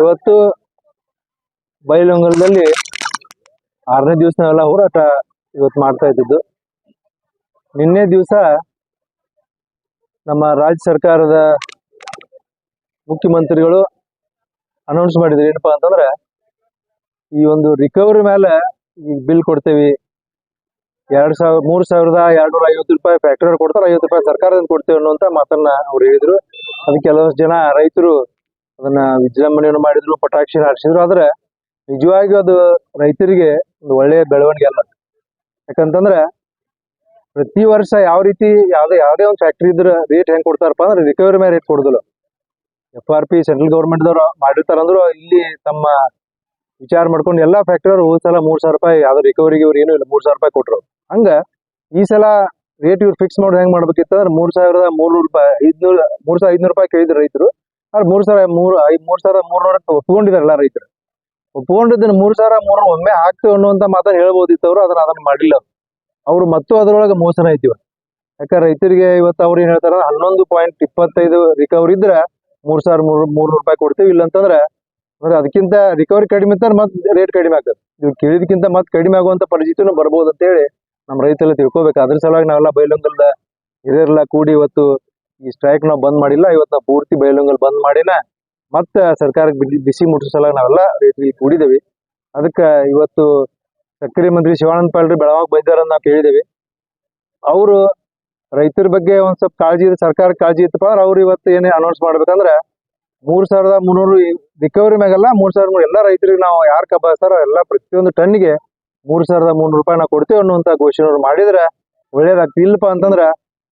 ಇವತ್ತು ಬೈಲೊಂಗಲದಲ್ಲಿ ಆರನೇ ದಿವಸ ಎಲ್ಲ ಹೋರಾಟ ಇವತ್ತು ಮಾಡ್ತಾ ಇದ್ದಿದ್ದು. ನಿನ್ನೆ ದಿವಸ ನಮ್ಮ ರಾಜ್ಯ ಸರ್ಕಾರದ ಮುಖ್ಯಮಂತ್ರಿಗಳು ಅನೌನ್ಸ್ ಮಾಡಿದ್ರು. ಏನಪ್ಪಾ ಅಂತಂದ್ರೆ ಈ ಒಂದು ರಿಕವರಿ ಮೇಲೆ ಈಗ ಬಿಲ್ ಕೊಡ್ತೇವಿ. ಎರಡು ಸಾವಿರ, ಮೂರ್ ಸಾವಿರದ ಎರಡ್ನೂರ ಐವತ್ತು ರೂಪಾಯಿ ಫ್ಯಾಕ್ಟರಿ ಕೊಡ್ತಾರೆ, ಐವತ್ತು ರೂಪಾಯಿ ಸರ್ಕಾರದಿಂದ ಕೊಡ್ತೇವೆ ಅನ್ನುವಂತ ಮಾತನ್ನ ಅವ್ರು ಹೇಳಿದ್ರು. ಅದಕ್ಕೆ ಕೆಲವಷ್ಟು ಜನ ರೈತರು ಅದನ್ನ ವಿಜೃಂಭಣೆಯನ್ನು ಮಾಡಿದ್ರು ಪಟಾಕ್ಷಿ ಹಾರಿಸಿದ್ರು. ಆದ್ರೆ ನಿಜವಾಗಿ ಅದು ರೈತರಿಗೆ ಒಂದು ಒಳ್ಳೆಯ ಬೆಳವಣಿಗೆ ಅಲ್ಲ. ಯಾಕಂತಂದ್ರೆ ಪ್ರತಿ ವರ್ಷ ಯಾವ ರೀತಿ ಯಾವ್ದೇ ಯಾವ್ದೇ ಒಂದು ಫ್ಯಾಕ್ಟ್ರಿ ಇದ್ರ ರೇಟ್ ಹೆಂಗ್ ಕೊಡ್ತಾರಪ್ಪ ಅಂದ್ರೆ ರಿಕವರಿ ಮೇಲೆ ರೇಟ್ ಕೊಡುದಿಲ್ಲ. F R P central government ದವರು ಮಾಡಿರ್ತಾರ ಅಂದ್ರು ಇಲ್ಲಿ ತಮ್ಮ ವಿಚಾರ ಮಾಡ್ಕೊಂಡು ಎಲ್ಲಾ ಫ್ಯಾಕ್ಟ್ರಿ ಅವರು ಸಲ ಮೂರ್ ಸಾವಿರ ರೂಪಾಯಿ, ಯಾವ್ದು ರಿಕವರಿಗೆ ಇವ್ರು ಏನು ಇಲ್ಲ, ಮೂರ್ ಸಾವಿರ ರೂಪಾಯಿ ಕೊಟ್ರು. ಹಂಗ ಈ ಸಲ ರೇಟ್ ಇವ್ರು ಫಿಕ್ಸ್ ಮಾಡೋದು ಹೆಂಗ್ ಮಾಡ್ಬೇಕಿತ್ತು ಅಂದ್ರೆ ಮೂರ್ ಸಾವಿರದ ಮೂರ್ನೂರು ರೂಪಾಯಿ, ಐದ್ನೂರ, ಮೂರ್ ಸಾವಿರ ಐದ್ನೂರು ರೂಪಾಯಿ ಕೇಳಿದ್ರು ರೈತರು. ಆದ್ರೆ ಮೂರ್ ಸಾವಿರ ಮೂರ್ ಮೂರ್ ಸಾವಿರ ಮೂರ್ನೂರ ಒಪ್ಕೊಂಡಿದಾರಲ್ಲ ರೈತರು. ಒಪ್ಕೊಂಡಿದ್ದನ್ನ ಮೂರ್ ಸಾವಿರ ಮೂರ್ನೂರ ಒಮ್ಮೆ ಹಾಕ್ತೇವೆ ಅನ್ನುವಂತ ಮಾತನ್ನ ಹೇಳ್ಬೋದಿತ್ತು ಅವರು ಅದನ್ನ ಅದನ್ನ ಮಾಡಿಲ್ಲ ಅವ್ರು. ಮತ್ತು ಅದರೊಳಗೆ ಮೋಸನ ಐತಿವ ಯಾಕಂದ್ರೆ ರೈತರಿಗೆ ಇವತ್ತು ಅವ್ರು ಏನ್ ಹೇಳ್ತಾರ, ಹನ್ನೊಂದು ಪಾಯಿಂಟ್ ಇಪ್ಪತ್ತೈದು ರಿಕವರಿ ಇದ್ರ ಮೂರ್ ಸಾವಿರ ಮೂರ್, ಮೂರ್ನೂರು ರೂಪಾಯಿ ಕೊಡ್ತೀವಿ ಇಲ್ಲ ಅಂತಂದ್ರೆ ಅಂದ್ರೆ ಅದಕ್ಕಿಂತ ರಿಕವರಿ ಕಡಿಮೆ ಇತ್ತಂದ್ರೆ ಮತ್ತೆ ರೇಟ್ ಕಡಿಮೆ ಆಗ್ತದೆ. ಇವ್ ಕೇಳಿದಕ್ಕಿಂತ ಮತ್ತೆ ಕಡಿಮೆ ಆಗುವಂತ ಪರಿಸ್ಥಿತಿನು ಬರ್ಬೋದು ಅಂತ ಹೇಳಿ ನಮ್ಮ ರೈತರೆಲ್ಲ ತಿಳ್ಕೊಬೇಕು. ಅದ್ರ ಸಲುವಾಗಿ ನಾವೆಲ್ಲ ಬೈಲೊಂಗಲ್ದ ಹಿರಿಯರೆಲ್ಲ ಕೂಡಿ ಇವತ್ತು ಈ ಸ್ಟ್ರೈಕ್ ನಾವು ಬಂದ್ ಮಾಡಿಲ್ಲ ಇವತ್ತು ಪೂರ್ತಿ ಬಯಲುಂಗಲ್ ಬಂದ್ ಮಾಡಿಲ್ಲ. ಮತ್ತೆ ಸರ್ಕಾರಕ್ಕೆ ಬಿಸಿ ಮುಟ್ಟಿಸಲ ನಾವೆಲ್ಲ ರೈತರಿಗೆ ಕೂಡಿದೇವಿ. ಅದಕ್ಕೆ ಇವತ್ತು ಸಕ್ಕರೆ ಮಂತ್ರಿ ಶಿವಾನಂದ ಪಾಲ್ರಿ ಬೆಳವಾಗ ಬೈದಾರ ನಾವು ಕೇಳಿದೇವಿ. ಅವರು ರೈತರ ಬಗ್ಗೆ ಒಂದ್ ಸ್ವಲ್ಪ ಕಾಳಜಿ ಸರ್ಕಾರ ಕಾಳಜಿ ಇತ್ತಪ್ಪ ಅಂದ್ರೆ ಅವ್ರು ಇವತ್ತು ಏನೇ ಅನೌನ್ಸ್ ಮಾಡ್ಬೇಕಂದ್ರೆ ಮೂರ್ ಸಾವಿರದ ಮುನ್ನೂರು ರಿಕವರಿ ಮ್ಯಾಗಲ್ಲ, ಮೂರ್ ಸಾವಿರದ ಮುನ್ನೂರು ಎಲ್ಲ ರೈತರಿಗೆ ನಾವು ಯಾರು ಕಬ್ಬಾಸ್ತಾರೋ ಎಲ್ಲ ಪ್ರತಿಯೊಂದು ಟನ್ನಿಗೆ ಮೂರ್ ಸಾವಿರದ ಮುನ್ನೂರು ರೂಪಾಯಿ ನಾವು ಕೊಡ್ತೇವೆ ಅನ್ನುವಂತ ಘೋಷಣೆ ಮಾಡಿದ್ರೆ ಒಳ್ಳೇದಾಗ್ತಿಲ್ಲಪ್ಪ ಅಂತಂದ್ರ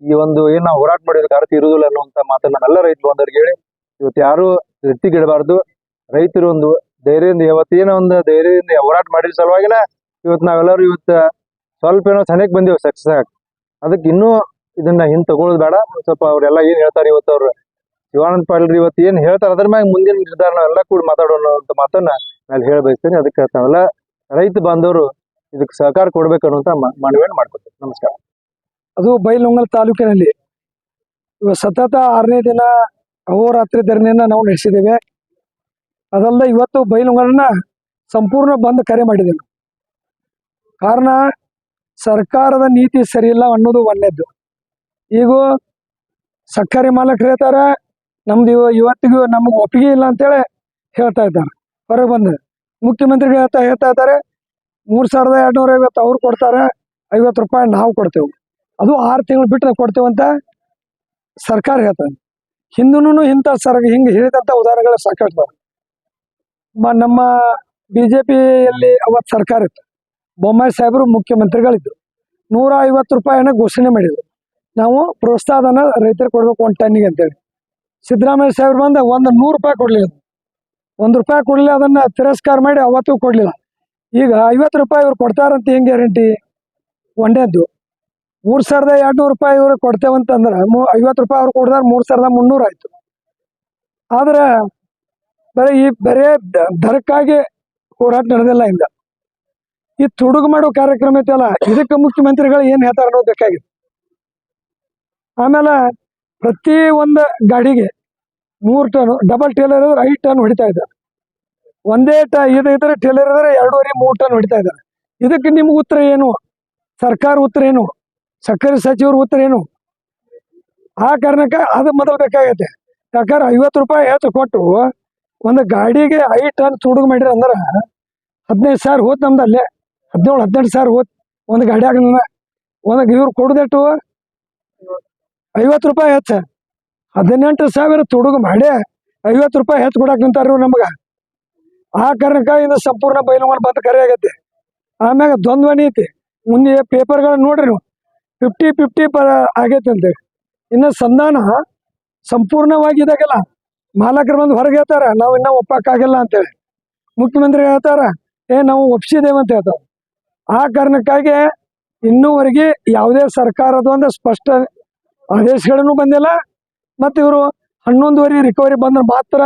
ಈ ಒಂದು ಏನ್ ನಾವು ಹೋರಾಟ ಮಾಡಿದ್ರೆ ಅರ್ಥ ಇರುವುದಿಲ್ಲ ಅನ್ನುವಂತ ಮಾತನ್ನ ನಾವೆಲ್ಲ ರೈತರು ಬಂದವ್ರಿಗೆ ಹೇಳಿ, ಇವತ್ತು ಯಾರು ಗಿಡಬಾರ್ದು ರೈತರು ಒಂದು ಧೈರ್ಯದಿಂದ ಇವತ್ತು ಏನೋ ಒಂದು ಧೈರ್ಯದಿಂದ ಹೋರಾಟ ಮಾಡಿದ ಸಲುವಾಗಿನ ಇವತ್ತು ನಾವೆಲ್ಲರೂ ಇವತ್ತು ಸ್ವಲ್ಪ ಏನೋ ಸನಿಕ್ ಬಂದಿವಿ ಸಕ್ಸಸ್ ಆಗ ಅದಕ್ಕೆ ಇನ್ನೂ ಇದನ್ನ ಹಿಂದ್ ತಗೊಳ್ಳೋದು ಬೇಡ. ಸ್ವಲ್ಪ ಅವರೆಲ್ಲ ಏನ್ ಹೇಳ್ತಾರೆ ಇವತ್ತು ಅವ್ರು? ಶಿವಾನಂದ ಪಾಟೀಲ್ ಇವತ್ತು ಏನ್ ಹೇಳ್ತಾರೆ? ಅದ್ರ ಮ್ಯಾಗ ಮುಂದಿನ ನಿರ್ಧಾರ ಎಲ್ಲ ಕೂಡ ಮಾತಾಡೋಣ ಅಂತ ಮಾತನ್ನ ನಾನು ಹೇಳ ಬಯಸ್ತೇನೆ. ಅದಕ್ಕೆ ತಾವೆಲ್ಲ ರೈತ ಬಾಂಧವರು ಇದಕ್ಕೆ ಸಹಕಾರ ಕೊಡ್ಬೇಕು ಅನ್ನುವಂತ ಮನವಿಯನ್ನು ಮಾಡ್ಕೊತೇವೆ. ನಮಸ್ಕಾರ. ಅದು ಬೈಲೊಂಗಲ್ ತಾಲೂಕಿನಲ್ಲಿ. ಸತತ ಆರನೇ ದಿನ ಅಹೋರಾತ್ರಿ ಧರಣಿಯನ್ನ ನಾವು ನಡೆಸಿದ್ದೇವೆ. ಅದಲ್ಲದೆ ಇವತ್ತು ಬೈಲೊಂಗಲನ್ನ ಸಂಪೂರ್ಣ ಬಂದ್ ಕರೆ ಮಾಡಿದ್ದೇವೆ. ಕಾರಣ, ಸರ್ಕಾರದ ನೀತಿ ಸರಿಯಿಲ್ಲ ಅನ್ನೋದು ಒಂದೇದ್ದು. ಈಗ ಸಕ್ಕರೆ ಮಾಲಕರು ಹೇಳ್ತಾರೆ, ನಮ್ದು ಇವ- ಇವತ್ತಿಗೂ ನಮಗೆ ಒಪ್ಪಿಗೆ ಇಲ್ಲ ಅಂತೇಳಿ ಹೇಳ್ತಾ ಇದ್ದಾರೆ. ಹೊರಗೆ ಬಂದ ಮುಖ್ಯಮಂತ್ರಿಗಳು ಹೇಳ್ತಾ ಹೇಳ್ತಾ ಇದ್ದಾರೆ, ಮೂರು ಸಾವಿರದ ಎರಡ್ನೂರ ಐವತ್ತು ಅವ್ರು ಕೊಡ್ತಾರೆ, ಐವತ್ತು ರೂಪಾಯಿ ನಾವು ಕೊಡ್ತೇವೆ. ಅದು ಆರು ತಿಂಗಳು ಬಿಟ್ಟರೆ ಕೊಡ್ತೇವೆ ಅಂತ ಸರ್ಕಾರ ಹೇಳ್ತದೆ. ಹಿಂದೂನು ಇಂಥ ಸರ್ ಹಿಂಗೆ ಹೇಳಿದಂಥ ಉದಾಹರಣೆಗಳು ಸಾಕಷ್ಟು. ಮ, ನಮ್ಮ ಬಿ ಜೆ ಪಿಯಲ್ಲಿ ಅವತ್ತು ಸರ್ಕಾರ ಇತ್ತು. ಬೊಮ್ಮಾಯಿ ಸಾಹೇಬರು ಮುಖ್ಯಮಂತ್ರಿಗಳಿದ್ದರು. ನೂರ ಐವತ್ತು ರೂಪಾಯಿನ ಘೋಷಣೆ ಮಾಡಿದ್ರು. ನಾವು ಪ್ರೋತ್ಸಾಹನ ರೈತರಿಗೆ ಕೊಡ್ಬೇಕು ಒಂದು ಟನ್ನಿಗೆ ಅಂತೇಳಿ. ಸಿದ್ದರಾಮಯ್ಯ ಸಾಹೇಬ್ರು ಬಂದ ಒಂದು ನೂರು ರೂಪಾಯಿ ಕೊಡಲಿಲ್ಲ. ಒಂದು ರೂಪಾಯಿ ಕೊಡಲಿಲ್ಲ, ಅದನ್ನ ತಿರಸ್ಕಾರ ಮಾಡಿ ಅವತ್ತು ಕೊಡಲಿಲ್ಲ. ಈಗ ಐವತ್ತು ರೂಪಾಯಿ ಇವ್ರು ಕೊಡ್ತಾರಂತ ಹೆಂಗೆ ಗ್ಯಾರಂಟಿ ಒಂದೇದ್ದು. ಮೂರು ಸಾವಿರದ ಎರಡ್ನೂರು ರೂಪಾಯಿ ಇವ್ರಿಗೆ ಕೊಡ್ತೇವಂತಂದ್ರೆ ಮೂ, ಐವತ್ತು ರೂಪಾಯಿ ಅವ್ರು ಕೊಡ್ದಾರ, ಮೂರು ಸಾವಿರದ ಮುನ್ನೂರು ಆಯ್ತು. ಆದರೆ, ಬರೀ ಈ ಬರೇ ದರಕ್ಕಾಗಿ ಹೋರಾಟ ನಡೆದಿಲ್ಲ ಇಂದ. ಈ ತುಡುಗು ಮಾಡೋ ಕಾರ್ಯಕ್ರಮ ಐತಲ್ಲ, ಇದಕ್ಕೆ ಮುಖ್ಯಮಂತ್ರಿಗಳು ಏನು ಹೇಳ್ತಾರ ಅನ್ನೋದು ಆಮೇಲೆ ಪ್ರತಿ ಒಂದು ಗಾಡಿಗೆ ಮೂರು ಟನ್, ಡಬಲ್ ಟೇಲರ್ ಇದ್ರೆ ಐದು ಟನ್ ಹೊಡಿತಾ ಇದ್ದಾರೆ. ಒಂದೇ ಟ, ಇದು ಇದ್ರೆ ಟೇಲರ್ ಇದ್ರೆ ಎರಡೂವರೆ ಮೂರು ಟನ್ ಹೊಡಿತಾ ಇದ್ದಾರೆ. ಇದಕ್ಕೆ ನಿಮ್ಗೆ ಉತ್ತರ ಏನು? ಸರ್ಕಾರ ಉತ್ತರ ಏನು? ಸಕ್ಕರೆ ಸಚಿವರು ಉತ್ತರ ಏನು? ಆ ಕಾರಣಕ್ಕೆ ಅದು ಮೊದಲು ಬೇಕಾಗತ್ತೆ ಯಾಕಂದ್ರೆ ಐವತ್ತು ರೂಪಾಯಿ ಹೆಚ್ಚು ಕೊಟ್ಟು ಒಂದು ಗಾಡಿಗೆ ಐದು ಟನ್ ತುಡುಗು ಮಾಡಿರ ಅಂದ್ರೆ ಹದಿನೈದು ಸಾವಿರ ಹೋತ್ ನಮ್ದು ಅಲ್ಲೇ. ಹದಿನೇಳು, ಹದಿನೆಂಟು ಸಾವಿರ ಹೋತ್ ಒಂದು ಗಾಡಿಯಾಗ ಒಂದು ಇವ್ರು ಕೊಡದೆಟ್ಟು ಐವತ್ತು ರೂಪಾಯಿ ಹೆಚ್ಚ. ಹದಿನೆಂಟು ಸಾವಿರ ತುಡುಗು ಮಾಡಿ ಐವತ್ತು ರೂಪಾಯಿ ಹೆಚ್ಚು ಕೊಡಕ್ಕೆ ನಿಂತಾರ ಇವ್ರು ನಮ್ಗೆ. ಆ ಕಾರಣಕ್ಕೆ ಇನ್ನು ಸಂಪೂರ್ಣ ಬಯಲು ಬಂದು ಕರೆ ಆಗೈತೆ. ಆಮ್ಯಾಗ ದ್ವಂದ್ವ ಐತಿ. ಮುಂದೆ ಪೇಪರ್ಗಳನ್ನ ನೋಡ್ರಿ ನೀವು. ಫಿಫ್ಟಿ ಫಿಫ್ಟಿ ಪರ ಆಗೈತೆ ಅಂತೇಳಿ ಇನ್ನು ಸಂಧಾನ ಸಂಪೂರ್ಣವಾಗಿ ಇದಾಗಲ್ಲ ಮಾಲಕರು ಬಂದು ಹೊರಗೆ ಹೇಳ್ತಾರೆ, ನಾವು ಇನ್ನೂ ಒಪ್ಪಕ್ಕಾಗಲ್ಲ ಅಂತೇಳಿ. ಮುಖ್ಯಮಂತ್ರಿ ಹೇಳ್ತಾರೆ, ಏ, ನಾವು ಒಪ್ಸಿದ್ದೇವೆ ಅಂತ ಹೇಳ್ತಾರೆ. ಆ ಕಾರಣಕ್ಕಾಗಿ ಇನ್ನೂವರೆಗೆ ಯಾವುದೇ ಸರ್ಕಾರದ ಒಂದು ಸ್ಪಷ್ಟ ಆದೇಶಗಳನ್ನು ಬಂದಿಲ್ಲ. ಮತ್ತು ಇವರು ಹನ್ನೊಂದುವರೆ ರಿಕವರಿ ಬಂದ್ರೆ ಮಾತ್ರ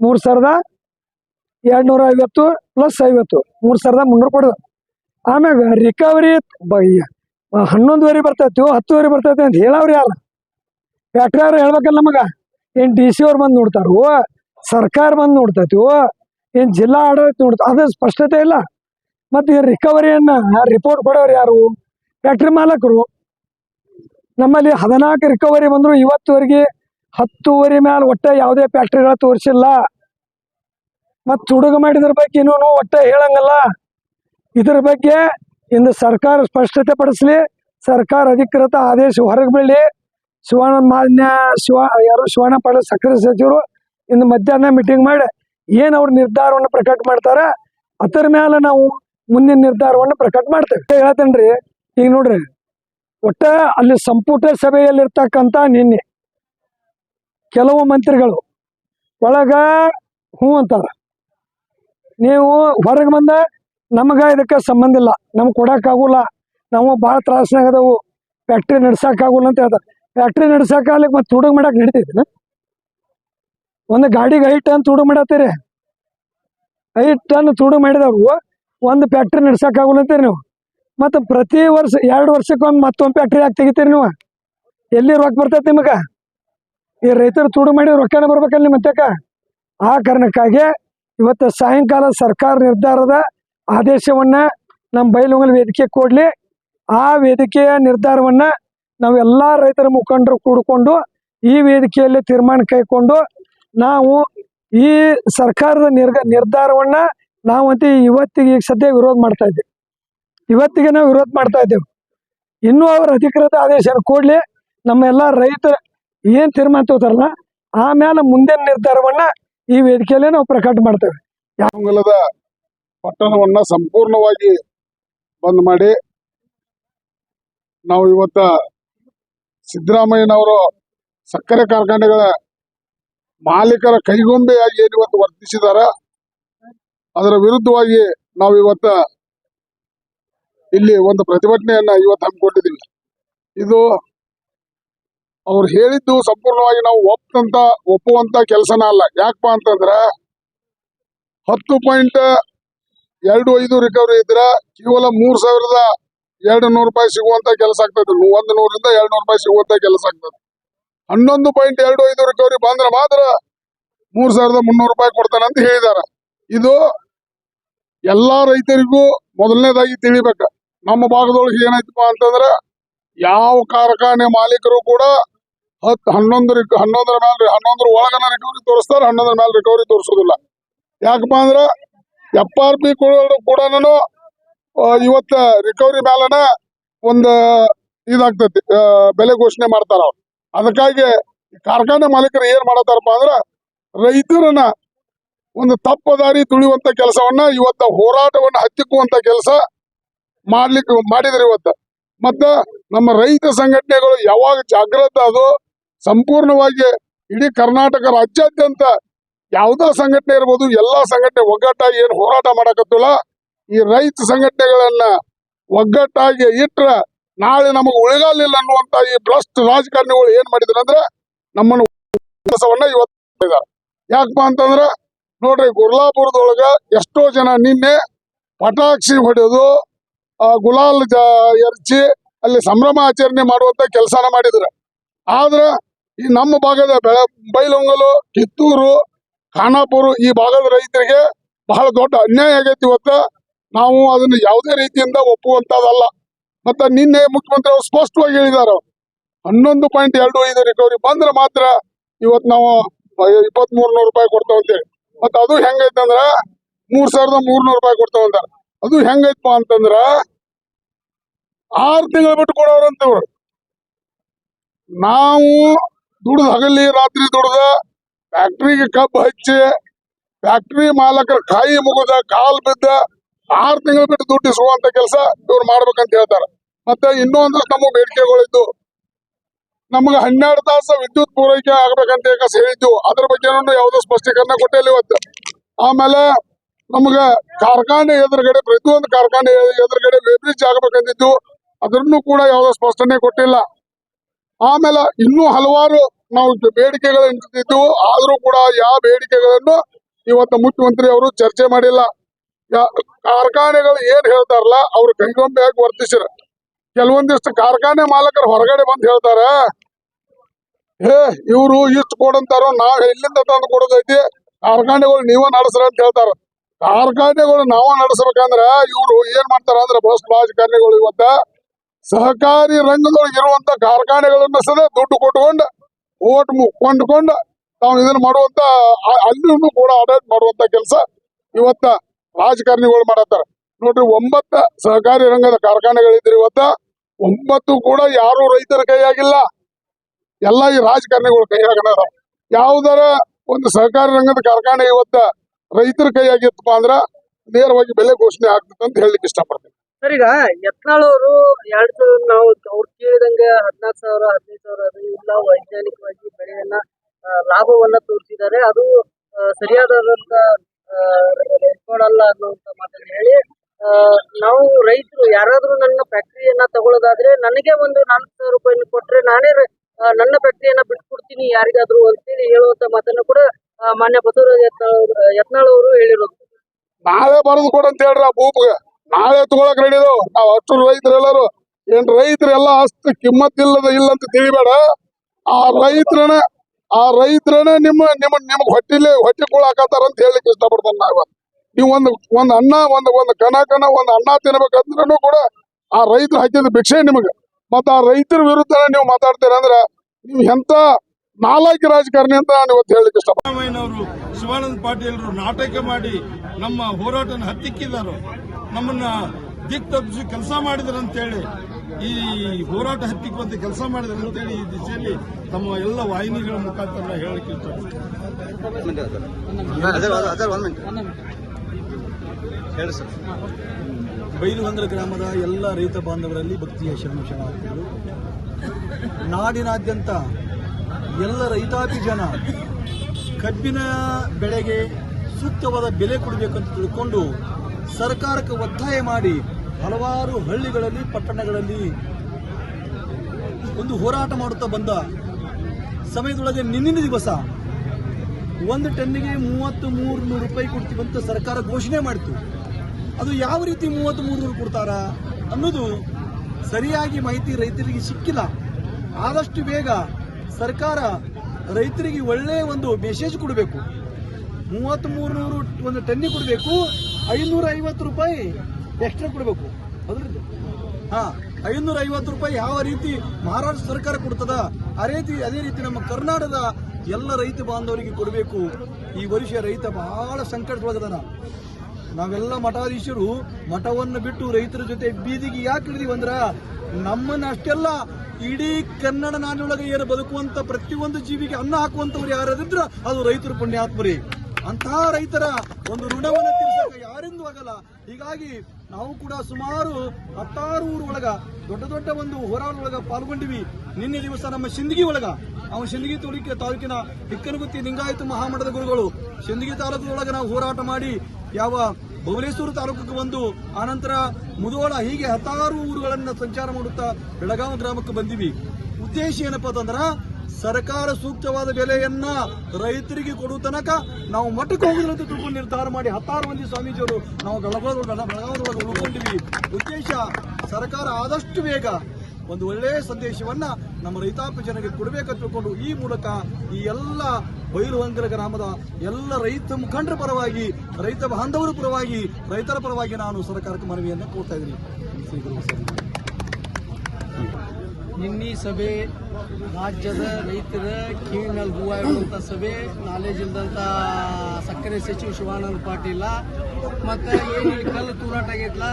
ಮೂರು ಸಾವಿರದ ಎರಡ್ನೂರ ಐವತ್ತು ಪ್ಲಸ್ ಐವತ್ತು, ಮೂರು ಸಾವಿರದ ಮುನ್ನೂರು ಕೊಡೋದು. ಆಮ್ಯಾಗ ರಿಕವರಿ ಹನ್ನೊಂದುವರೆ ಬರ್ತೈತಿ ಹತ್ತುವರೆ ಬರ್ತೈತಿ ಅಂತ ಹೇಳವ್ರು ಯಾರು? ಫ್ಯಾಕ್ಟ್ರಿ ಹೇಳ್ಬೇಕಲ್ಲ ನಮಗ? ಏನ್ ಡಿ ಸಿ ಅವ್ರು ಬಂದು ನೋಡ್ತಾರೋ ಸರ್ಕಾರ ಬಂದು ನೋಡ್ತೈತಿ ಏನ್ ಜಿಲ್ಲಾ ಆಡಳಿತ ನೋಡ್ತಾ, ಅದು ಸ್ಪಷ್ಟತೆ ಇಲ್ಲ. ಮತ್ತೆ ರಿಕವರಿಯನ್ನ ರಿಪೋರ್ಟ್ ಕೊಡೋರು ಯಾರು? ಫ್ಯಾಕ್ಟ್ರಿ ಮಾಲಕರು. ನಮ್ಮಲ್ಲಿ ಹದಿನಾಲ್ಕು ರಿಕವರಿ ಬಂದ್ರು, ಇವತ್ತುವರೆಗೆ ಹತ್ತುವರೆ ಮೇಲೆ ಒಟ್ಟ ಯಾವುದೇ ಫ್ಯಾಕ್ಟ್ರಿಗಳ ತೋರಿಸಿಲ್ಲ. ಮತ್ತು ತುಡುಗು ಮಾಡಿದ್ರ ಬಗ್ಗೆ ಇನ್ನೂ ಒಟ್ಟ ಹೇಳಂಗಲ್ಲ. ಇದ್ರ ಬಗ್ಗೆ ಇಂದು ಸರ್ಕಾರ ಸ್ಪಷ್ಟತೆ ಪಡಿಸಲಿ, ಸರ್ಕಾರ ಅಧಿಕೃತ ಆದೇಶ ಹೊರಗೆ ಬೀಳಿ ಶಿವಣ್ಣ ಮಾನ್ಯ ಶಿವ ಯಾರು ಶಿವಣ್ಣ ಪಾಟೀಲ್ ಸಕ್ಕರೆ ಸಚಿವರು ಇಂದು ಮಧ್ಯಾಹ್ನ ಮೀಟಿಂಗ್ ಮಾಡಿ ಏನು ಅವ್ರ ನಿರ್ಧಾರವನ್ನು ಪ್ರಕಟ ಮಾಡ್ತಾರ, ಅದರ ಮೇಲೆ ನಾವು ಮುಂದಿನ ನಿರ್ಧಾರವನ್ನು ಪ್ರಕಟ ಮಾಡ್ತೇವೆ. ಹೇಳ್ತೇನ್ರಿ, ಈಗ ನೋಡ್ರಿ, ಒಟ್ಟ ಅಲ್ಲಿ ಸಂಪುಟ ಸಭೆಯಲ್ಲಿರ್ತಕ್ಕಂಥ ನಿನ್ನೆ ಕೆಲವು ಮಂತ್ರಿಗಳು ಒಳಗ ಹ್ಞೂ ಅಂತಾರ. ನೀವು ಹೊರಗೆ ಬಂದ ನಮಗ ಇದಕ್ಕೆ ಸಂಬಂಧ ಇಲ್ಲ. ನಮ್ಗೆ ಕೊಡೋಕ್ಕಾಗಲ್ಲ ನಾವು ಭಾಳ ಅದಾವು. ಫ್ಯಾಕ್ಟ್ರಿ ನಡ್ಸಕ್ಕಾಗಲ್ಲ ಅಂತ ಹೇಳ್ತಾರೆ ಫ್ಯಾಕ್ಟ್ರಿ ನಡ್ಸಕ್ಕಾಗ್ಲಿಕ್ಕೆ ಮತ್ತೆ ತುಡುಗ್ ಮಾಡಕ್ಕೆ ನಡೀತೈತಿ ಒಂದು ಗಾಡಿಗೆ ಐದು ಟನ್ ತುಡುಗ್ ಮಾಡತ್ತೀರಿ. ಐದು ಟನ್ ತುಡುಗ್ ಮಾಡಿದವ್ರು ಒಂದು ಫ್ಯಾಕ್ಟ್ರಿ ಆಗುಲ್ಲ ಅಂತೀರಿ ನೀವು. ಮತ್ತು ಪ್ರತಿ ವರ್ಷ, ಎರಡು ವರ್ಷಕ್ಕೊಮ್ಮೆ ಮತ್ತೊಂದು ಫ್ಯಾಕ್ಟ್ರಿ ಹಾಕಿ ತೆಗಿತೀರಿ ನೀವು. ಎಲ್ಲಿ ರೊಕ್ಕ ಬರ್ತೈತೆ ನಿಮಗೆ? ಈ ರೈತರು ತುಡುಗ್ ಮಾಡಿ ರೊಕ್ಕನ ಬರ್ಬೇಕಲ್ಲ ನಿಮ್ಮ ಆ ಕಾರಣಕ್ಕಾಗಿ ಇವತ್ತು ಸಾಯಂಕಾಲ ಸರ್ಕಾರ ನಿರ್ಧಾರದ ಆದೇಶವನ್ನ ನಮ್ಮ ಬೈಲುಂಗಲ್ ವೇದಿಕೆ ಕೊಡ್ಲಿ. ಆ ವೇದಿಕೆಯ ನಿರ್ಧಾರವನ್ನ ನಾವೆಲ್ಲ ರೈತರ ಮುಖಂಡರು ಕೂಡಿಕೊಂಡು ಈ ವೇದಿಕೆಯಲ್ಲಿ ತೀರ್ಮಾನ ಕೈಕೊಂಡು ನಾವು ಈ ಸರ್ಕಾರದ ನಿರ್ಗ, ನಿರ್ಧಾರವನ್ನ ನಾವಂತೂ ಇವತ್ತಿಗೆ ಈಗ ಸದ್ಯ ವಿರೋಧ ಮಾಡ್ತಾ ಇದ್ದೀವಿ. ಇವತ್ತಿಗೆ ನಾವು ವಿರೋಧ ಮಾಡ್ತಾ ಇದ್ದೇವೆ. ಇನ್ನೂ ಅವರ ಅಧಿಕೃತ ಆದೇಶ ಕೊಡ್ಲಿ. ನಮ್ಮೆಲ್ಲ ರೈತರ ಏನ್ ತೀರ್ಮಾನ ತಗೋತಾರಲ್ಲ ಆಮೇಲೆ ಮುಂದಿನ ನಿರ್ಧಾರವನ್ನ ಈ ವೇದಿಕೆಯಲ್ಲೇ ನಾವು ಪ್ರಕಟ ಮಾಡ್ತೇವೆ. ಮಂಗಲದ ಪಟ್ಟಣವನ್ನ ಸಂಪೂರ್ಣವಾಗಿ ಬಂದ್ ಮಾಡಿ ನಾವು ಇವತ್ತ ಸಿದ್ದರಾಮಯ್ಯನವರು ಸಕ್ಕರೆ ಕಾರ್ಖಾನೆಗಳ ಮಾಲೀಕರ ಕೈಗೊಂಬೆಯಾಗಿ ಏನು ಇವತ್ತು ವರ್ತಿಸಿದಾರ, ಅದರ ವಿರುದ್ಧವಾಗಿ ನಾವು ಇವತ್ತ ಇಲ್ಲಿ ಒಂದು ಪ್ರತಿಭಟನೆಯನ್ನ ಇವತ್ತು ಹಮ್ಮಿಕೊಂಡಿದ್ದೀವಿ. ಇದು ಅವ್ರು ಹೇಳಿದ್ದು ಸಂಪೂರ್ಣವಾಗಿ ನಾವು ಒಪ್ಪಂತ ಒಪ್ಪುವಂತ ಕೆಲಸನ ಅಲ್ಲ. ಯಾಕಪ್ಪ ಅಂತಂದ್ರ ಹತ್ತು ಪಾಯಿಂಟ್ ಎರಡು ಐದು ರಿಕವರಿ ಇದ್ರೆ ಕೇವಲ ಮೂರ್ ಸಾವಿರದ ಎರಡು ನೂರು ರೂಪಾಯಿ ಸಿಗುವಂತ ಕೆಲಸ ಆಗ್ತದೆ ಒಂದು ನೂರಿಂದ ಎರಡು ನೂರು ರೂಪಾಯಿ ಸಿಗುವಂತ ಕೆಲಸ ಆಗ್ತದೆ ಹನ್ನೊಂದು ಪಾಯಿಂಟ್ ಎರಡು ಐದು ರಿಕವರಿ ಬಂದ್ರೆ ಮಾತ್ರ ಮೂರ್ ಸಾವಿರದ ಮುನ್ನೂರು ರೂಪಾಯಿ ಕೊಡ್ತಾನೆ ಅಂತ ಹೇಳಿದಾರ ಇದು ಎಲ್ಲಾ ರೈತರಿಗೂ ಮೊದಲನೇದಾಗಿ ತಿಳಿಬೇಕ. ನಮ್ಮ ಭಾಗದೊಳಗೆ ಏನಾಯ್ತಪ್ಪ ಅಂತಂದ್ರ ಯಾವ ಕಾರ್ಖಾನೆ ಮಾಲೀಕರು ಕೂಡ ಹತ್ತು ಹನ್ನೊಂದು ರಿಕ, ಹನ್ನೊಂದರ ಮೇಲೆ, ಹನ್ನೊಂದರ ಒಳಗನ ರಿಕವರಿ ತೋರಿಸ್ತಾರೆ, ಹನ್ನೊಂದರ ಮೇಲೆ ರಿಕವರಿ ತೋರಿಸೋದಿಲ್ಲ. ಯಾಕಪ್ಪ ಅಂದ್ರ ಎಫ್ ಆರ್ ಪಿ ಕೂಡ ಇವತ್ತ ರಿಕವರಿ ಮ್ಯಾಲನ ಒಂದು ಇದಾಗ್ತತಿ ಬೆಲೆ ಘೋಷಣೆ ಮಾಡ್ತಾರ ಅವ್ರು. ಅದಕ್ಕಾಗಿ ಕಾರ್ಖಾನೆ ಮಾಲೀಕರು ಏನ್ ಮಾಡತ್ತಾರಪ್ಪ ಅಂದ್ರ, ರೈತರನ್ನ ಒಂದು ತಪ್ಪ ದಾರಿ ತುಳಿಯುವಂತ ಕೆಲಸವನ್ನ ಇವತ್ತ ಹೋರಾಟವನ್ನ ಹತ್ತಿಕ್ಕುವಂತ ಕೆಲಸ ಮಾಡ್ಲಿಕ್ಕೆ, ಮಾಡಿದ್ರೆ ಇವತ್ತ. ಮತ್ತ ನಮ್ಮ ರೈತ ಸಂಘಟನೆಗಳು ಯಾವಾಗ ಜಾಗೃತ ಅದು ಸಂಪೂರ್ಣವಾಗಿ ಇಡೀ ಕರ್ನಾಟಕ ರಾಜ್ಯಾದ್ಯಂತ ಯಾವ್ದಾ ಸಂಘಟನೆ ಇರ್ಬೋದು ಎಲ್ಲಾ ಸಂಘಟನೆ ಒಗ್ಗಟ್ಟಾಗಿ ಏನ್ ಹೋರಾಟ ಮಾಡಕತ್ತಲ್ಲ ಈ ರೈತ ಸಂಘಟನೆಗಳನ್ನ ಒಗ್ಗಟ್ಟಾಗಿ ಇಟ್ರ ನಾಳೆ ನಮಗೆ ಉಳಿಗಾಲಿಲ್ಲ ಅನ್ನುವಂತ ಈ ಭ್ರಷ್ಟ ರಾಜಕಾರಣಿಗಳು ಏನ್ ಮಾಡಿದ್ರು ಅಂದ್ರೆ ನಮ್ಮನ್ನು ಕೆಲಸವನ್ನ ಇವತ್ತು ಯಾಕಪ್ಪ ಅಂತಂದ್ರ ನೋಡ್ರಿ ಗುರ್ಲಾಪುರದೊಳಗ ಎಷ್ಟೋ ಜನ ನಿನ್ನೆ ಪಟಾಕ್ಷಿ ಹೊಡೆದು ಆ, ಗುಲಾಲ್ ಎರಚಿ ಅಲ್ಲಿ ಸಂಭ್ರಮ ಆಚರಣೆ ಮಾಡುವಂತ ಕೆಲಸನ ಮಾಡಿದ್ರು. ಆದ್ರ ಈ ನಮ್ಮ ಭಾಗದ ಬೆಳ ಬೈಲೊಂಗಲು ಕಿತ್ತೂರು ಖಾನಾಪುರ ಈ ಭಾಗದ ರೈತರಿಗೆ ಬಹಳ ದೊಡ್ಡ ಅನ್ಯಾಯ ಆಗೈತಿ ಇವತ್ತ. ನಾವು ಅದನ್ನ ಯಾವುದೇ ರೀತಿಯಿಂದ ಒಪ್ಪುವಂತದಲ್ಲ ಮತ್ತೆ ನಿನ್ನೆ ಮುಖ್ಯಮಂತ್ರಿ ಅವರು ಸ್ಪಷ್ಟವಾಗಿ ಹೇಳಿದಾರ. ಹನ್ನೊಂದು ಪಾಯಿಂಟ್ ಎರಡು ಐದು ರಿಕವರಿ ಬಂದ್ರೆ ಮಾತ್ರ ಇವತ್ ನಾವು ಇಪ್ಪತ್ತ್ ಮೂರ್ ನೂರು ರೂಪಾಯಿ ಕೊಡ್ತೇವೆ ಅಂತೇಳಿ. ಮತ್ತ ಅದು ಹೆಂಗೈತಂದ್ರ ಮೂರ್ ಸಾವಿರದ ಮೂರ್ನೂರು ರೂಪಾಯಿ ಕೊಡ್ತಾವ ಅಂತಾರೆ ಅದು ಹೆಂಗೈತಪ್ಪ ಅಂತಂದ್ರ ಆರು ತಿಂಗಳು ಬಿಟ್ಟು ಕೊಡೋರು ಅಂತವ್ರು ನಾವು ದುಡ್ದು ಹಗಲಿ ರಾತ್ರಿ ದುಡ್ದ ಫ್ಯಾಕ್ಟ್ರಿಗೆ ಕಬ್ಬು ಹಚ್ಚಿ ಫ್ಯಾಕ್ಟ್ರಿ ಮಾಲಕರ ಕಾಯಿ ಮುಗಿದ, ಕಾಲ್ ಬಿದ್ದ, ಆರು ತಿಂಗಳು ಬಿಟ್ಟು ದುಡ್ಡು ಕೆಲಸ ಇವ್ರು ಮಾಡ್ಬೇಕಂತ ಹೇಳ್ತಾರೆ. ಮತ್ತೆ ಇನ್ನೂ ಒಂದಷ್ಟು ನಮ್ಮ ಬೇಡಿಕೆಗಳಿದ್ದು, ನಮ್ಗೆ ಹನ್ನೆರಡು ತಾಸು ವಿದ್ಯುತ್ ಪೂರೈಕೆ ಆಗ್ಬೇಕಂತ ಹೇಳಿದ್ದು, ಅದ್ರ ಬಗ್ಗೆ ಯಾವುದೋ ಸ್ಪಷ್ಟೀಕರಣ ಕೊಟ್ಟಿಲ್ಲ ಇವತ್ತು. ಆಮೇಲೆ ನಮ್ಗ ಕಾರ್ಖಾನೆ ಎದುರುಗಡೆ, ಪ್ರತಿಯೊಂದು ಕಾರ್ಖಾನೆ ಎದುರುಗಡೆ ವೇಬ್ರಿಡ್ಜ್ ಆಗ್ಬೇಕಂತಿದ್ದು ಅದನ್ನು ಕೂಡ ಯಾವುದೋ ಸ್ಪಷ್ಟನೆ ಕೊಟ್ಟಿಲ್ಲ. ಆಮೇಲೆ ಇನ್ನೂ ಹಲವಾರು ನಾವು ಬೇಡಿಕೆಗಳನ್ನು ಇಟ್ಟಿದ್ದು ಆದ್ರೂ ಕೂಡ ಯಾವ ಬೇಡಿಕೆಗಳನ್ನು ಇವತ್ತು ಮುಖ್ಯಮಂತ್ರಿ ಅವರು ಚರ್ಚೆ ಮಾಡಿಲ್ಲ. ಕಾರ್ಖಾನೆಗಳು ಏನ್ ಹೇಳ್ತಾರಲ್ಲ, ಅವ್ರು ಕೈಗೊಂಬೆಯಾಗಿ ವರ್ತಿಸಿರ. ಕೆಲವೊಂದಿಷ್ಟು ಕಾರ್ಖಾನೆ ಮಾಲಕರು ಹೊರಗಡೆ ಬಂದು ಹೇಳ್ತಾರ, ಹೇ, ಇವ್ರು ಇಷ್ಟು ಕೊಡಂತಾರೋ, ನಾವ್ ಎಲ್ಲಿಂದ ತಂದು ಕೊಡೋದೈತಿ, ಕಾರ್ಖಾನೆಗಳು ನೀವ ನಡೆಸ್ರ ಅಂತ ಹೇಳ್ತಾರ. ಕಾರ್ಖಾನೆಗಳು ನಾವ ನಡೆಸ್ಬೇಕಂದ್ರ ಇವ್ರು ಏನ್ ಮಾಡ್ತಾರ ಅಂದ್ರೆ ಬಸ್ ರಾಜಕಾರಣಿಗಳು ಇವತ್ತ ಸಹಕಾರಿ ರಂಗದೊಳಗೆ ಇರುವಂತ ಕಾರ್ಖಾನೆಗಳನ್ನ ಸದ ದುಡ್ಡು ಕೊಟ್ಕೊಂಡು ಓಟ್ ಕೊಂಡ್ಕೊಂಡು ತಾವು ಇದನ್ನ ಮಾಡುವಂತ ಅಲ್ಲಿನೂ ಕೂಡ ಆಡಳಿತ ಮಾಡುವಂತ ಕೆಲಸ ಇವತ್ತ ರಾಜಕಾರಣಿಗಳು ಮಾಡತ್ತಾರ. ನೋಡ್ರಿ, ಒಂಬತ್ತ ಸಹಕಾರಿ ರಂಗದ ಕಾರ್ಖಾನೆಗಳಿದ್ರೆ ಇವತ್ತ ಒಂಬತ್ತು ಕೂಡ ಯಾರು ರೈತರ ಕೈಯಾಗಿಲ್ಲ ಎಲ್ಲ ಈ ರಾಜಕಾರಣಿಗಳು ಕೈಯಾಗದ ಯಾವ್ದಾರ ಒಂದು ಸಹಕಾರಿ ರಂಗದ ಕಾರ್ಖಾನೆ ಇವತ್ತ ರೈತರ ಕೈಯಾಗಿತ್ತಪ್ಪ ಅಂದ್ರ ನೇರವಾಗಿ ಬೆಲೆ ಘೋಷಣೆ ಆಗ್ತದೆ ಅಂತ ಹೇಳಲಿಕ್ಕೆ ಇಷ್ಟಪಡ್ತೀನಿ. ಸರ್, ಈಗ ಯತ್ನಾಳ್ ಅವರು ಎರಡ್ ಸಾವಿರ ನಾವು ಅವ್ರು ಕೇಳಿದಂಗೆ ಹದಿನಾಲ್ಕು ಸಾವಿರ, ಹದಿನೈದು ಸಾವಿರ ಅದು ಇಲ್ಲ, ವೈಜ್ಞಾನಿಕವಾಗಿ ಬೆಳೆಯನ್ನ ಲಾಭವನ್ನ ತೋರಿಸಿದ್ದಾರೆ. ಅದು ಸರಿಯಾದಂತ ರೆಕಾರ್ಡ್ ಅಲ್ಲ ಅನ್ನುವಂತ ಮಾತನ್ನ ಹೇಳಿ ನಾವು ರೈತರು ಯಾರಾದ್ರೂ ನನ್ನ ಫ್ಯಾಕ್ಟರಿಯನ್ನ ತಗೊಳ್ಳೋದಾದ್ರೆ ನನಗೆ ಒಂದು ನಾಲ್ಕು ಸಾವಿರ ರೂಪಾಯಿ ಕೊಟ್ರೆ ನಾನೇ ನನ್ನ ಫ್ಯಾಕ್ಟ್ರಿಯನ್ನ ಬಿಟ್ಕೊಡ್ತೀನಿ ಯಾರಿಗಾದ್ರೂ ಅಂತೇಳಿ ಹೇಳುವಂತ ಮಾತನ್ನ ಕೂಡ ಮಾನ್ಯ ಬಸವರಾಜ ಯತ್ನಾಳ್ ಅವರು- ಹೇಳಿರೋದು. ನಾವೇ ಬರೆದು ಕೊಡಂತ ಹೇಳ್ರಿ ಆ ಬೂಪ್ಗೆ ನಾಳೆ ತಗೊಳಕ್ ರೆಡಿ ನಾವು ನಾವ್ ಅಷ್ಟು ರೈತರೆಲ್ಲರೂ ಏನ್ ರೈತರೆಲ್ಲ ಅಷ್ಟು ಕಿಮ್ಮತ್ ಇಲ್ಲದ ಇಲ್ಲ ಅಂತ ತಿಳಿಬೇಡ. ಆ ರೈತರನ್ನ ಆ ರೈತರನ್ನ ನಿಮ್ಮ ನಿಮ್ಮ, ನಿಮ್ಗೆ ಹೊಟ್ಟಿಲಿ, ಹೊಟ್ಟೆ ಕೂಳ ಹಾಕತ್ತಾರ ಅಂತ ಹೇಳಲಿಕ್ಕೆ ಇಷ್ಟಪಡ್ತಾನೆ ನಾವ್ ನೀವು ಒಂದು, ಒಂದ್ ಅನ್ನ, ಒಂದ್ ಒಂದ್ ಕಣ ಕಣ ಒಂದ್ ಅನ್ನ ತಿನ್ಬೇಕಂದ್ರೂ ಕೂಡ ಆ ರೈತರು ಹಾಕಿದ ಭಿಕ್ಷೆ ನಿಮಗೆ. ಮತ್ತ ಆ ರೈತರ ವಿರುದ್ಧ ನೀವು ಮಾತಾಡ್ತೀರ ಅಂದ್ರೆ ನೀವು ಎಂತ ನಾಲ್ಕು ರಾಜಕಾರಣಿ ಅಂತ ನಾನು ಇವತ್ತು ಹೇಳಲಿಕ್ಕೆ ಇಷ್ಟಪಡ್ತೀನಿ. ಶಿವಾನಂದ ನಾಟಕ ಮಾಡಿ ನಮ್ಮ ಹೋರಾಟನ ಹತ್ತಿಕ್ಕಿದ್ದಾರೆ. ನಮ್ಮನ್ನ ದಿಕ್ ತಪ್ಪಿಸಿ ಕೆಲಸ ಮಾಡಿದ್ರು ಅಂತೇಳಿ ಈ ಹೋರಾಟ ಹತ್ತಿಕ್ಕುವಂತೆ ಕೆಲಸ ಮಾಡಿದ್ರು ಅಂತೇಳಿ ಈ ದಿಶೆಯಲ್ಲಿ ತಮ್ಮ ಎಲ್ಲ ವಾಹಿನಿಗಳ ಮುಖಾಂತರ ಹೇಳಲಿಕ್ಕೆ ಬೈಲುಹಂದ್ರ ಗ್ರಾಮದ ಎಲ್ಲ ರೈತ ಬಾಂಧವರಲ್ಲಿ ಭಕ್ತಿಯ ಶರಣ ಶರಣಾರ್ಥಿಗಳು ನಾಡಿನಾದ್ಯಂತ ಎಲ್ಲ ರೈತಾಪಿ ಜನ ಕಬ್ಬಿನ ಬೆಳೆಗೆ ಸೂಕ್ತವಾದ ಬೆಲೆ ಕೊಡಬೇಕಂತ ತಿಳ್ಕೊಂಡು ಸರ್ಕಾರಕ್ಕೆ ಒತ್ತಾಯ ಮಾಡಿ ಹಲವಾರು ಹಳ್ಳಿಗಳಲ್ಲಿ, ಪಟ್ಟಣಗಳಲ್ಲಿ ಒಂದು ಹೋರಾಟ ಮಾಡುತ್ತಾ ಬಂದ ಸಮಯದೊಳಗೆ ನಿನ್ನಿನ ದಿವಸ ಒಂದು ಟನ್ನಿಗೆ ಮೂವತ್ತು ಮೂರು ನೂರು ರೂಪಾಯಿ ಕೊಡ್ತೀವಂತ ಸರ್ಕಾರ ಘೋಷಣೆ ಮಾಡಿತು ಅದು ಯಾವ ರೀತಿ ಮೂವತ್ತು ಮೂರು ನೂರು ಕೊಡ್ತಾರ ಅನ್ನೋದು ಸರಿಯಾಗಿ ಮಾಹಿತಿ ರೈತರಿಗೆ ಸಿಕ್ಕಿಲ್ಲ. ಆದಷ್ಟು ಬೇಗ ಸರ್ಕಾರ ರೈತರಿಗೆ ಒಳ್ಳೆಯ ಒಂದು ಮೆಸೇಜ್ ಕೊಡಬೇಕು. ಮೂವತ್ತ್ ಮೂರು ನೂರು ಒಂದು ಟನ್ನಿ ಕೊಡಬೇಕು. ಐನೂರ ಐವತ್ತು ರೂಪಾಯಿ ಎಕ್ಸ್ಟ್ರಾ ಕೊಡಬೇಕು. ಅದರಿಂದ ಹಾ ಐನೂರ ಐವತ್ತು ರೂಪಾಯಿ ಯಾವ ರೀತಿ ಮಹಾರಾಷ್ಟ್ರ ಸರ್ಕಾರ ಕೊಡ್ತದ, ಆ ರೀತಿ, ಅದೇ ರೀತಿ ನಮ್ಮ ಕರ್ನಾಟಕದ ಎಲ್ಲ ರೈತ ಬಾಂಧವರಿಗೆ ಕೊಡಬೇಕು. ಈ ವರ್ಷ ರೈತ ಬಹಳ ಸಂಕಟದೊಳಗದಾನ. ನಾವೆಲ್ಲ ಮಠಾಧೀಶರು, ಮಠವನ್ನು ಬಿಟ್ಟು ರೈತರ ಜೊತೆ ಬೀದಿಗೆ ಯಾಕೆ ಹಿಡಿದೀವಿ ಅಂದ್ರ, ನಮ್ಮನ್ನ ಅಷ್ಟೆಲ್ಲ ಇಡೀ ಕನ್ನಡ ನಾಡಿನೊಳಗೆ ಏನು ಬದುಕುವಂತ ಪ್ರತಿಯೊಂದು ಜೀವಿಗೆ ಅನ್ನ ಹಾಕುವಂತವ್ರು ಯಾರಾದಿದ್ರ ಅದು ರೈತರು ಪುಣ್ಯಾತ್ಮರಿ. ಅಂತಹ ರೈತರ ಒಂದು ಋಣವನ್ನು ತೀರ್ಸಕ ಯಾರಿಂದೂ ಆಗಲ್ಲ. ಹೀಗಾಗಿ ನಾವು ಕೂಡ ಸುಮಾರು ಹತ್ತಾರು ಊರು ಒಳಗ, ದೊಡ್ಡ ದೊಡ್ಡ ಒಂದು ಹೋರಾಟ ಒಳಗ ಪಾಲ್ಗೊಂಡಿವಿ. ನಿನ್ನೆ ದಿವಸ ನಮ್ಮ ಸಿಂದಗಿ ಒಳಗ, ನಾವು ಸಿಂದಗಿ ತುಳಿಕೆ ತಾಲೂಕಿನ ಹಿಕ್ಕನಗುತ್ತಿ ಲಿಂಗಾಯತ ಮಹಾಮಠದ ಗುರುಗಳು ಸಿಂದಗಿ ತಾಲೂಕಿನೊಳಗ ನಾವು ಹೋರಾಟ ಮಾಡಿ, ಯಾವ ಭುವನೇಶ್ವರು ತಾಲೂಕಿಗೆ ಬಂದು ಆನಂತರ ಮುದೋಳ ಹೀಗೆ ಹತ್ತಾರು ಊರುಗಳನ್ನ ಸಂಚಾರ ಮಾಡುತ್ತಾ ಬೆಳಗಾವಿ ಗ್ರಾಮಕ್ಕೆ ಬಂದಿವಿ. ಉದ್ದೇಶ ಏನಪ್ಪಾ ಅಂತಂದ್ರ ಸರ್ಕಾರ ಸೂಕ್ತವಾದ ಬೆಲೆಯನ್ನ ರೈತರಿಗೆ ಕೊಡುವ ತನಕ ನಾವು ಮಠಕ್ಕೆ ಹೋಗುದಿಲ್ಲ ಅಂತ ತಿಳ್ಕೊಂಡು ನಿರ್ಧಾರ ಮಾಡಿ ಹತ್ತಾರು ಮಂದಿ ಸ್ವಾಮೀಜಿಯವರು ನಾವು ಬೆಳಗಾವಿ ಉಳ್ಕೊಂಡಿವಿ ಉದ್ದೇಶ, ಸರ್ಕಾರ ಆದಷ್ಟು ಬೇಗ ಒಂದು ಒಳ್ಳೆಯ ಸಂದೇಶವನ್ನ ನಮ್ಮ ರೈತಾಪಿ ಜನರಿಗೆ ಕೊಡಬೇಕಂತ ತಿಳ್ಕೊಂಡು ಈ ಮೂಲಕ ಈ ಎಲ್ಲ ಬೈಲುವಂಗಲ ಗ್ರಾಮದ ಎಲ್ಲ ರೈತ ಮುಖಂಡರ ಪರವಾಗಿ, ರೈತ ಬಾಂಧವರ ಪರವಾಗಿ, ರೈತರ ಪರವಾಗಿ ನಾನು ಸರ್ಕಾರಕ್ಕೆ ಮನವಿಯನ್ನು ಕೊಡ್ತಾ ಇದ್ದೀನಿ. ನಿನ್ನೆ ಸಭೆ ರಾಜ್ಯದ ರೈತರ ಕಿವಿ ಮೇಲೆ ಹೂವು ಇಡುವಂಥ ಸಭೆ ನಾಲೆಜ್ ಇಲ್ದಂಥ ಸಕ್ಕರೆ ಸಚಿವ ಶಿವಾನಂದ ಪಾಟೀಲ, ಮತ್ತು ಏನು ಕಲ್ಲು ತೂರಾಟ ಆಗೈತಲ್ಲ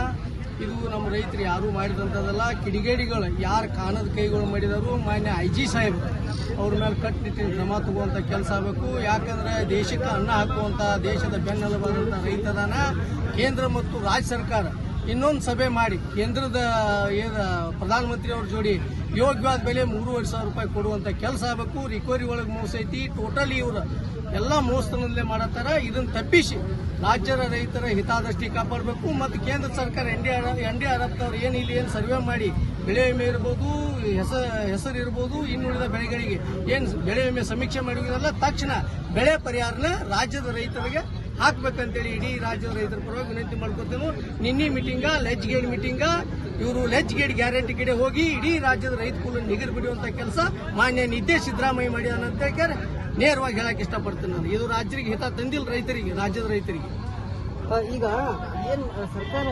ಇದು ನಮ್ಮ ರೈತರು ಯಾರೂ ಮಾಡಿದಂಥದ್ದಲ್ಲ. ಕಿಡಿಗೇಡಿಗಳು ಯಾರು ಕಾಣದ ಕೈಗಳು ಮಾಡಿದರು ಮಾನ್ಯ ಐ ಜಿ ಸಾಹೇಬ್. ಅವ್ರ ಮೇಲೆ ಕಟ್ಟಿಟ್ಟಿನ ಕ್ರಮ ತಗೋಂಥ ಕೆಲಸ ಆಗಬೇಕು. ಯಾಕಂದ್ರೆ ದೇಶಕ್ಕೆ ಅನ್ನ ಹಾಕುವಂಥ ದೇಶದ ಬೆನ್ನೆಲುಬಾದಂಥ ರೈತದಾನ ಕೇಂದ್ರ ಮತ್ತು ರಾಜ್ಯ ಸರ್ಕಾರ ಇನ್ನೊಂದು ಸಭೆ ಮಾಡಿ ಕೇಂದ್ರದ ಪ್ರಧಾನಮಂತ್ರಿ ಅವ್ರ ಜೋಡಿ ಯೋಗ್ಯವಾದ ಬೆಲೆ ಮೂರುವರೆ ಸಾವಿರ ರೂಪಾಯಿ ಕೊಡುವಂತ ಕೆಲಸ ಆಗಬೇಕು ರಿಕವರಿ ಒಳಗೆ ಮೋಸ ಐತಿ ಟೋಟಲಿ ಇವ್ರು ಎಲ್ಲ ಮೋಸದಲ್ಲೇ ಮಾಡತ್ತಾರ ಇದನ್ನ ತಪ್ಪಿಸಿ ರಾಜ್ಯದ ರೈತರ ಹಿತಾದೃಷ್ಟಿ ಕಾಪಾಡಬೇಕು ಮತ್ತು ಕೇಂದ್ರ ಸರ್ಕಾರ N D R, N D R F ಏನು ಇಲ್ಲಿ ಏನು ಸರ್ವೆ ಮಾಡಿ ಬೆಳೆ ವಿಮೆ ಇರ್ಬೋದು, ಹೆಸ, ಹೆಸರು ಇರ್ಬೋದು, ಇನ್ನುಳಿದ ಬೆಳೆಗಳಿಗೆ ಏನು ಬೆಳೆ ವಿಮೆ ಸಮೀಕ್ಷೆ ಮಾಡಿರೋದಲ್ಲ ತಕ್ಷಣ ಬೆಳೆ ಪರಿಹಾರನ ರಾಜ್ಯದ ರೈತರಿಗೆ ಹಾಕ್ಬೇಕಂತೇಳಿ ಇಡೀ ರಾಜ್ಯದ ರೈತರ ಪರವಾಗಿ ವಿನಂತಿ ಮಾಡ್ಕೊತೇವೆ ನಿನ್ನೆ ಮೀಟಿಂಗ ಲೆಜ್ ಗೇಡ್ ಮೀಟಿಂಗ ಇವರು ಲೆಜ್ ಗೇಡ್ ಗ್ಯಾರಂಟಿ ಕಡೆ ಹೋಗಿ ಇಡೀ ರಾಜ್ಯದ ರೈತ ಕುಲ ನಿಗರ್ ಬಿಡುವಂತ ಕೆಲಸ ಮಾನ್ಯ ನಿದ್ದೆ ಸಿದ್ದರಾಮಯ್ಯ ಮಾಡ್ಯಾನ ಅಂತ ಹೇಳ್ತಾರೆ ನೇರವಾಗಿ ಹೇಳಕ್ ಇಷ್ಟಪಡ್ತೀನಿ ನಾನು. ಇದು ರಾಜ್ಯರಿಗೆ ಹಿತ ತಂದಿಲ್ಲ ರೈತರಿಗೆ ರಾಜ್ಯದ ರೈತರಿಗೆ. ಈಗ ಏನ್ ಸರ್ಕಾರ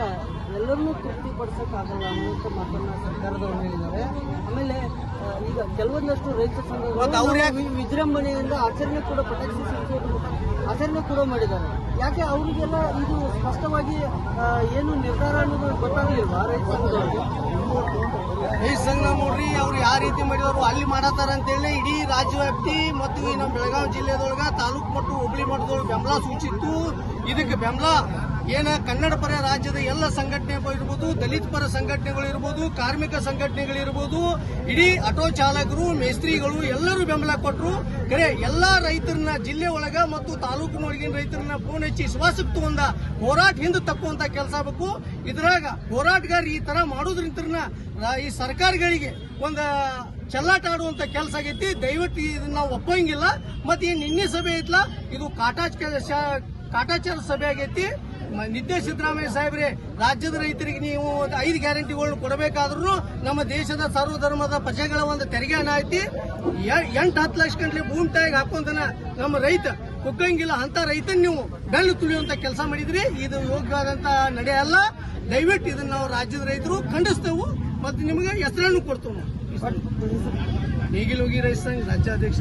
ಎಲ್ಲರನ್ನೂ ತೃಪ್ತಿಪಡಿಸಕ್ಕಾಗಲ್ಲ ಅನ್ನೋಂಥ ಮಾತನ್ನ ಸರ್ಕಾರದವರು ಹೇಳಿದ್ದಾರೆ. ಆಮೇಲೆ ಈಗ ಕೆಲವೊಂದಷ್ಟು ರೈತ ಸಂಘ ವಿಜೃಂಭಣೆಯಿಂದ ಆಚರಣೆ ಕೂಡ ಸಿಡಿಸೋದು ಆಚರಣೆ ಕೂಡ ಮಾಡಿದ್ದಾರೆ. ಯಾಕೆ ಅವರಿಗೆಲ್ಲ ಇದು ಸ್ಪಷ್ಟವಾಗಿ ಏನು ನಿರ್ಧಾರ ಅನ್ನೋದು ಗೊತ್ತಾಗಲಿಲ್ವಾ ರೈತ ಸಂಘ ನೋಡ್ರಿ, ಅವ್ರು ಯಾವ ರೀತಿ ಮಾಡಿದವರು ಅಲ್ಲಿ ಮಾಡತಾರ ಅಂತೇಳಿ ಇಡೀ ರಾಜ್ಯ ವ್ಯಾಪ್ತಿ ಮತ್ತು ಈ ನಮ್ಮ ಬೆಳಗಾವಿ ಜಿಲ್ಲೆದೊಳಗ ತಾಲೂಕು ಮಟ್ಟ ಹುಬ್ಳಿ ಮಟ್ಟದೊಳಗೆ ಬೆಂಬಲ ಸೂಚಿತ್ತು. ಇದಕ್ಕೆ ಬೆಂಬಲ ಏನ ಕನ್ನಡ ಪರ ರಾಜ್ಯದ ಎಲ್ಲ ಸಂಘಟನೆಗಳು ಇರ್ಬೋದು, ದಲಿತ ಪರ ಸಂಘಟನೆಗಳು ಇರ್ಬೋದು, ಕಾರ್ಮಿಕ ಸಂಘಟನೆಗಳು ಇರ್ಬೋದು, ಇಡೀ ಆಟೋ ಚಾಲಕರು, ಮೇಸ್ತ್ರಿಗಳು ಎಲ್ಲರೂ ಬೆಂಬಲ ಕೊಟ್ಟರು ಕರೆ, ಎಲ್ಲಾ ರೈತರನ್ನ ಜಿಲ್ಲೆ ಒಳಗ ಮತ್ತು ತಾಲೂಕಿನೊಳಗಿನ ರೈತರನ್ನ ಫೋನ್ ಹಚ್ಚಿ ವಿಶ್ವಾಸಕ್ಕೆ ತಗೊಂಡ ಹೋರಾಟ ಹಿಂದೆ ತಕ್ಕುವಂತ ಕೆಲಸ ಆಗ್ಬೇಕು. ಇದ್ರಾಗ ಹೋರಾಟಗಾರ ಈ ತರ ಮಾಡೋದ್ರಿಂದ ಈ ಸರ್ಕಾರಗಳಿಗೆ ಒಂದು ಚೆಲ್ಲಾಟ ಆಡುವಂತ ಕೆಲಸ ಆಗೈತಿ. ದಯವಿಟ್ಟು ಇದನ್ನ ನಾವು ಒಪ್ಪಂಗಿಲ್ಲ. ಮತ್ತೆ ಈ ನಿನ್ನೆ ಸಭೆ ಐತ್ಲ? ಇದು ಕಾಟಾಚ ಕಾಟಾಚಾರ ಸಭೆ ಆಗೈತಿ. ನಿದ್ದೆ ಸಿದ್ದರಾಮಯ್ಯ ಸಾಹೇಬ್ರೆ, ರಾಜ್ಯದ ರೈತರಿಗೆ ನೀವು ಐದು ಗ್ಯಾರಂಟಿಗಳನ್ನು ಕೊಡಬೇಕಾದ್ರೂ ನಮ್ಮ ದೇಶದ ಸರ್ವಧರ್ಮದ ಪ್ರಜೆಗಳ ಒಂದು ತೆರಿಗೆ ಹಣ ಐತಿ. ಎಂಟು ಹತ್ತು ಲಕ್ಷ ಗಂಟೆ ಭೂಮಿ ತಾಯಿಗೆ ಹಾಕುವಂತ ನಮ್ಮ ರೈತ. ಕುಗ್ಗಂಗಿಲ್ಲ ಅಂತ ರೈತನ್ ನೀವು ಬೆಳ್ಳು ತುಳಿಯುವಂತ ಕೆಲಸ ಮಾಡಿದ್ರಿ. ಇದು ಯೋಗ್ಯವಾದಂತ ನಡೆ ಅಲ್ಲ. ದಯವಿಟ್ಟು ಇದನ್ನ ನಾವು ರಾಜ್ಯದ ರೈತರು ಖಂಡಿಸ್ತೇವೆ ಮತ್ತು ನಿಮಗೆ ಹೆಸರನ್ನು ಕೊಡ್ತೇವೆ ಈಗಿಲ್ ಹೋಗಿ ರೈತ ಸಂಘ ರಾಜ್ಯಾಧ್ಯಕ್ಷ